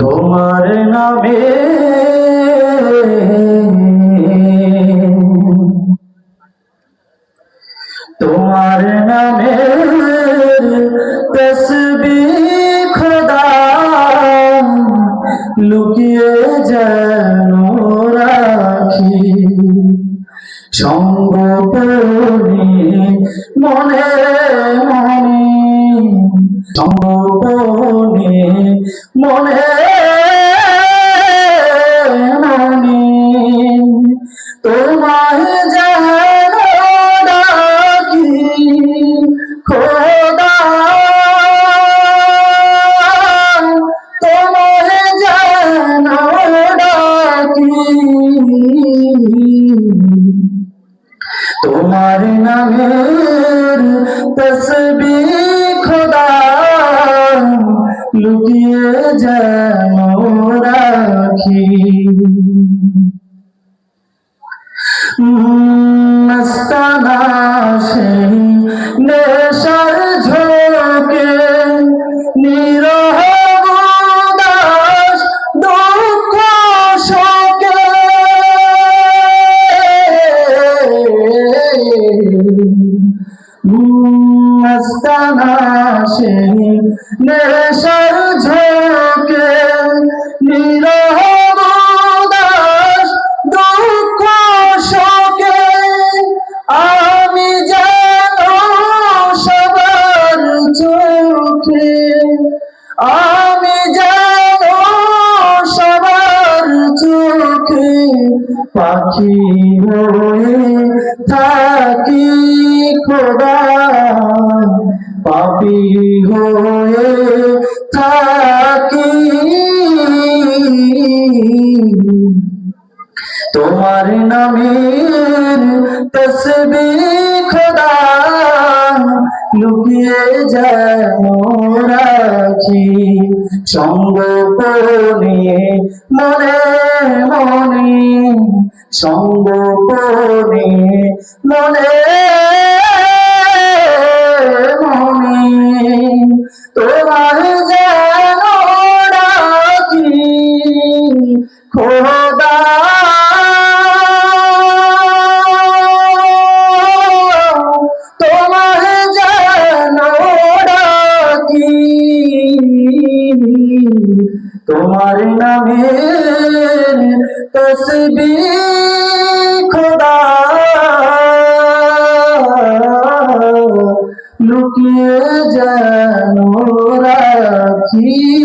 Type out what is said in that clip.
তোমার নামে। তোমার নামে তসবি খোদা লুকিয়ে যেন রাখি। সঙ্গপনি মনে মনে সঙ্গপনি মনে তোমার নামের তসবি খোদা লুকিয়ে যেন রাখি। মস্তানা মস্তানা সেই নেশার ঝোঁকে নিরহ উদাস দুঃখ শোকে। আমি যেন সবার চোখে আমি যেন পাখি হয়ে থাকি খোদা। পাপি হয়ে থাকি। তোমার নামের তসবি খোদা, লুকিয়ে যেন রাখি। সঙ্গপনে মনে মনে সঙ্গপনে মনে মনে তোমার খোদা। তোমার যেন ডাকি তোমার তসবি Peace.